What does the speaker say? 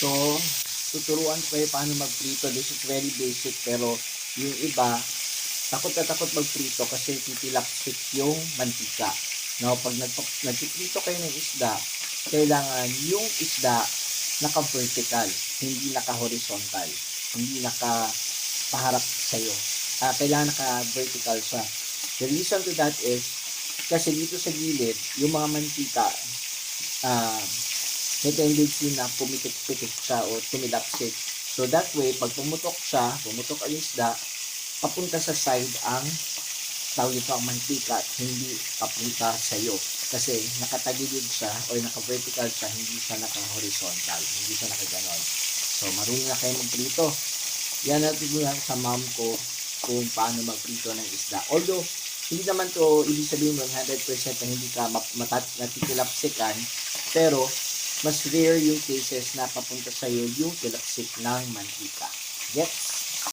So, tuturuan ko kayo paano magprito. This is very basic pero yung iba, takot na takot magprito kasi titilapsik yung mantika. No, pag nagpiprito kayo ng isda, kailangan yung isda naka-vertical, hindi naka-horizontal, hindi naka-paharap sa'yo. Ah, kailangan naka-vertical siya. The reason to that is, kasi dito sa gilid, yung mga mantika, ah, may tendency na pumitik-pitik siya o tumilapsik. So that way, pag pumutok siya, pumutok ang isda, papunta sa side ang tawag ito ang mantika at hindi papunta sa iyo. Kasi nakatagilid siya o naka-vertical siya, hindi siya naka-horizontal, hindi siya naka-ganon. So marunong na kayo magprito. Yan natutunan sa mom ko kung paano magprito ng isda. Although, hindi naman to ibig sabihin 100% na hindi ka natitilapsikan, pero mas rare yung cases na papunta sa iyo yung tilapsik ng mantika. Gets?